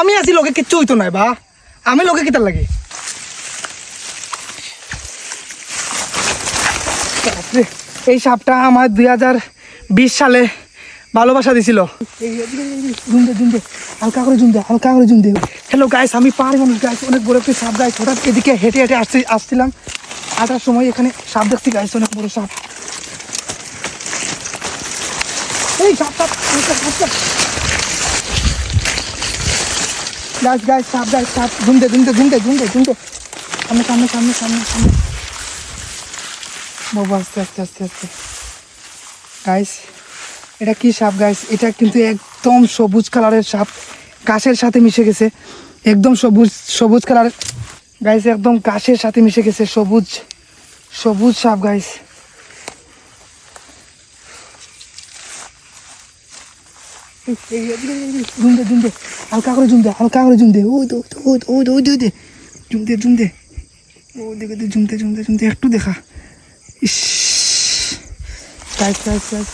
আমি আছি লোকে কিচ্ছু হইতো নাই বা? আমি লোকে কিতার লাগে? এই সাপটা আমার দুই হাজার বিশ সালে ভালোবাসা দিছিল। হালকা করে জুম দে হালকা করে জুম দে। হ্যালো গাইস আমি পাহাড়ি মানুষ গাইস অনেক বড় একটি সাপ গাইস হঠাৎ এদিকে হেঁটে হেঁটে আসছি আসছিলাম। আসার সময় এখানে সাপ দেখছি গাইস অনেক বড় সাপ। এই সাপ সাপ সাপ, সাপ, সাপ। গাছ গাছ সাপ গাছ সাপ ঘুমতে ঘুমতে ঘুমতে ঘুমতে ঘুমতে সামনে সামনে সামনে সামনে বাবা আস্তে আস্তে আস্তে আস্তে গাইস এটা কি সাপ গাইস এটা কিন্তু একদম সবুজ কালারের সাপ। ঘাসের সাথে মিশে গেছে। একদম সবুজ সবুজ কালারের গাইস একদম ঘাসের সাথে মিশে গেছে। সবুজ সবুজ সাপ গাইস জুম দে জুম দে হালকা করে জুম দে হালকা করে জুম দে ওই তো ওই তো ওই তো ওই তো ওই দে জুম দে জুম দে ও দেখে দে জুমতে জুমতে জুমতে একটু দেখা ইস গাইস গাইস গাইস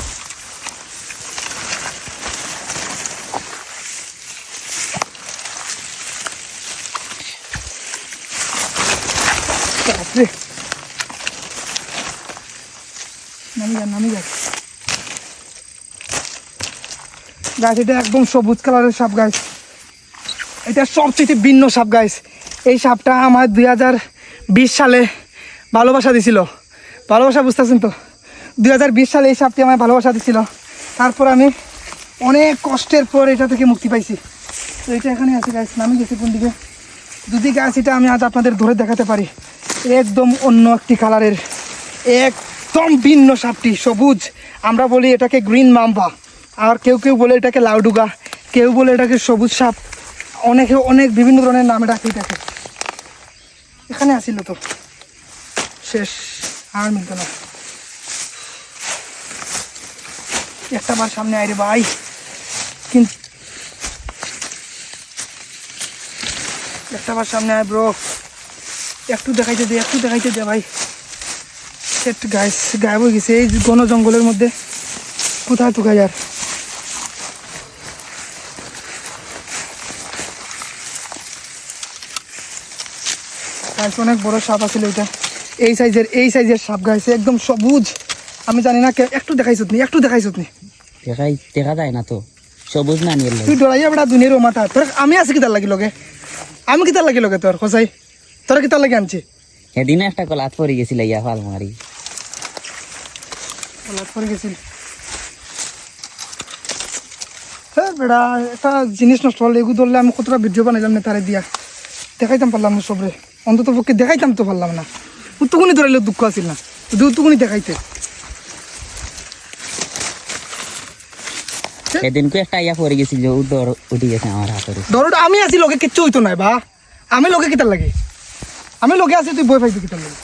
বাপরে নামি যান নামি যান গাছ এটা একদম সবুজ কালারের সাপ গাছ এটা সবচেয়ে ভিন্ন সাপ গাছ এই সাপটা আমার দুই হাজার বিশ সালে ভালোবাসা দিছিল। ভালোবাসা বুঝতেছেন তো? দুই হাজার বিশ সালে এই সাপটি আমায় ভালোবাসা দিছিল। তারপর আমি অনেক কষ্টের পর এটা থেকে মুক্তি পাইছি। তো এটা এখানে আছে গাছ নামি গেছি কোন দিকে? যদি গাছ এটা আমি আজ আপনাদের ধরে দেখাতে পারি, একদম অন্য একটি কালারের, একদম ভিন্ন সাপটি, সবুজ। আমরা বলি এটাকে গ্রিন মাম্বা। আর কেউ কেউ বলে এটাকে লাউডুগা, কেউ বলে এটাকে সবুজ সাপ, অনেকে অনেক বিভিন্ন ধরনের নামে ডাকে এটাকে। এখানে আসিল তো। শেষ, আর মিলতো না। একটা বার সামনে আইরে ভাই। কিন্তু একটা বার সামনে আয় ব্রো। একটু দেখাইতে দে, একটু দেখাইতে দে ভাই। সেট গাছ গায়েব হয়ে গেছে এই ঘন জঙ্গলের মধ্যে। কোথায় টুকা যার গাছ অনেক বড় সাপ আছিল এটা। এই সাইজের এই সাইজের সাপ গাছ একদম সবুজ। আমি জানি না কে- একটু দেখাইছত নি একটু দেখাইছত নি। দেখাই দেখা যায় না তো সবুজ না নিয়ে তুই ডরাইয়া বেড়া দুনিয়ার ও মাথা তোর আমি আছি কিতার লাগি লগে? আমি কিতার লাগি লগে তোর খসাই তোর কিতার লাগি আনছি? সেদিনে একটা কলাত পড়ে গেছিল ইয়া ফাল মারি। হঠাৎ করে গেছিল। বেড়া একটা জিনিস নষ্ট হলে এগুলো ধরলে আমি কতটা ভিডিও বানাইলাম না তারে দিয়া। দেখাইতাম পারলাম সবরে। অন্তত পক্ষে দেখাইতাম তো পারলাম না। উত্তুকুনি ধরাইলে দুঃখ আছিল না। যদি উত্তুকুনি দেখাইতে। সেদিনকে একটা ইয়া পড়ে গেছিল উদর উঠে গেছে আমার হাতের উপর। আমি আছি লোকে কিচ্ছু হইতো নাই বা? আমি লোকে কিতার লাগে? আমি লোকে আছি তুই বই পাইছি কিতার লাগে?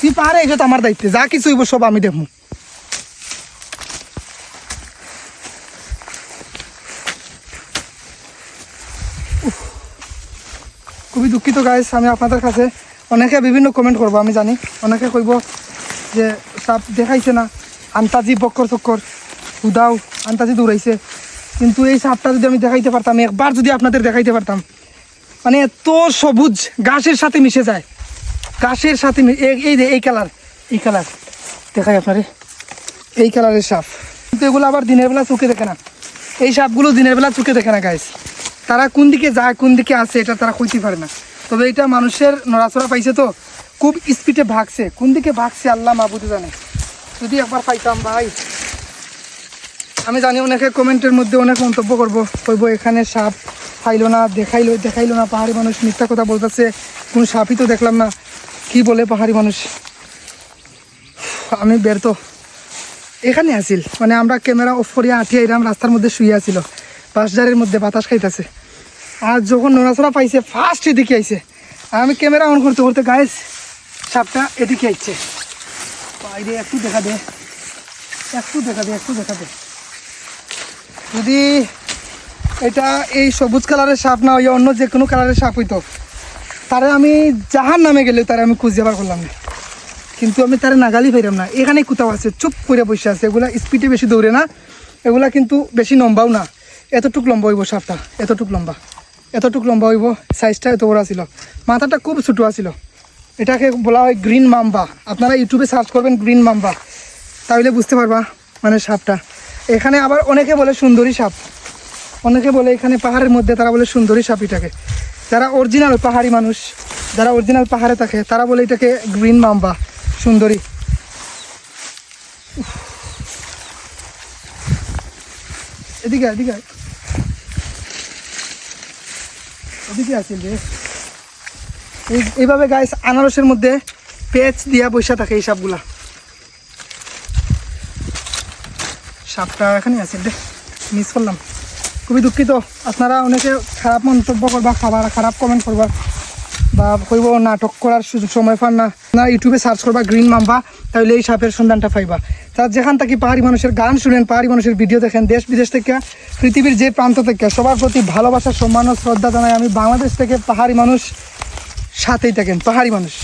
তুই পারে তো আমার দায়িত্বে। যা কিছু হইব সব আমি দেখব। খুবই দুঃখিত গাইস আমি আপনাদের কাছে অনেকে বিভিন্ন কমেন্ট করব, আমি জানি। অনেকে কইব যে, সাপ দেখাইছে না। আন্তাজি বক্কর চক্কর, উদাও, আন্তাজি দৌড়াইছে। কিন্তু এই সাপটা যদি আমি দেখাইতে পারতাম একবার যদি আপনাদের দেখাইতে পারতাম মানে এত সবুজ ঘাসের সাথে মিশে যায়। ঘাসের সাথে এই যে, এই কালার এই কালার দেখাই আপনারে। এই কালারের সাপ। কিন্তু এগুলো আবার দিনের বেলা চোখে দেখে না। এই সাপগুলো দিনের বেলা চোখে দেখে না গাইস তারা কোন দিকে যায়, কোন দিকে আসে, এটা তারা কইতে পারে না। তবে এটা মানুষের নড়াচড়া পাইছে তো, খুব স্পিডে ভাগছে। কোন দিকে ভাগছে আল্লাহ মাহবুদে জানে। যদি একবার পাইতাম ভাই। আমি জানি অনেকে কমেন্টের মধ্যে অনেক মন্তব্য করব। কইব, এখানে সাপ পাইলো না, দেখাইলো দেখাইলো না, পাহাড়ি মানুষ মিথ্যা কথা বলতেছে। কোন সাপই তো দেখলাম না। কি বলে পাহাড়ি মানুষ? আমি বের তো এখানে আসিল মানে আমরা ক্যামেরা অফ করিয়া আঠিয়া এরাম রাস্তার মধ্যে শুয়ে আসিল বাসজারের মধ্যে বাতাস খাইতেছে। আর যখন নড়াচড়া পাইছে ফার্স্ট এদিকে আইছে। আর আমি ক্যামেরা অন করতে করতে গাইস সাপটা এদিকে আইছে। বাইরে একটু দেখা দে, একটু দেখা দে, একটু দেখা দে। যদি এটা এই সবুজ কালারের সাপ না হইয়া অন্য যে কোনো কালারের সাপ হইতো, তারে আমি জাহান নামে গেলে তারে আমি খুঁজে বার করলাম না। কিন্তু আমি তারে নাগালি পাইলাম না। এখানে কোথাও আছে, চুপ করে বসে আছে। এগুলা স্পিডে বেশি দৌড়ে না। এগুলা কিন্তু বেশি নম্বাও না। এতটুক লম্বা হইব সাপটা, এতটুক লম্বা। এতটুক লম্বা হইব সাইজটা এত বড় ছিল মাথাটা খুব ছোটো আছিল। এটাকে বলা হয় গ্রিন মাম্বা আপনারা ইউটিউবে সার্চ করবেন গ্রিন মাম্বা তাহলে বুঝতে পারবা মানে সাপটা। এখানে আবার অনেকে বলে সুন্দরী সাপ। অনেকে বলে এখানে পাহাড়ের মধ্যে তারা বলে সুন্দরী সাপ এটাকে। যারা অরিজিনাল পাহাড়ি মানুষ, যারা অরিজিনাল পাহাড়ে থাকে, তারা বলে এটাকে গ্রিন মাম্বা সুন্দরী। এদিকে এদিকে আয়। এদিকে আছিল রে এইভাবে গাইস আনারসের মধ্যে পেঁচ দিয়া বসে থাকে এই সাপগুলা। সাপটা এখানে আছে রে মিস করলাম। খুবই দুঃখিত। আপনারা অনেকে খারাপ মন্তব্য করবা, খাবার খারাপ কমেন্ট করবা বা কইব নাটক করার সময় পান না। আপনারা ইউটিউবে সার্চ করবা গ্রিন মাম্বা তাহলে এই সাপের সন্ধানটা পাইবা। তার যেখান থেকে পাহাড়ি মানুষের গান শুনেন, পাহাড়ি মানুষের ভিডিও দেখেন, দেশ বিদেশ থেকে, পৃথিবীর যে প্রান্ত থেকে, সবার প্রতি ভালোবাসা, সম্মান ও শ্রদ্ধা জানাই আমি বাংলাদেশ থেকে পাহাড়ি মানুষ সাথেই থাকেন, পাহাড়ি মানুষ।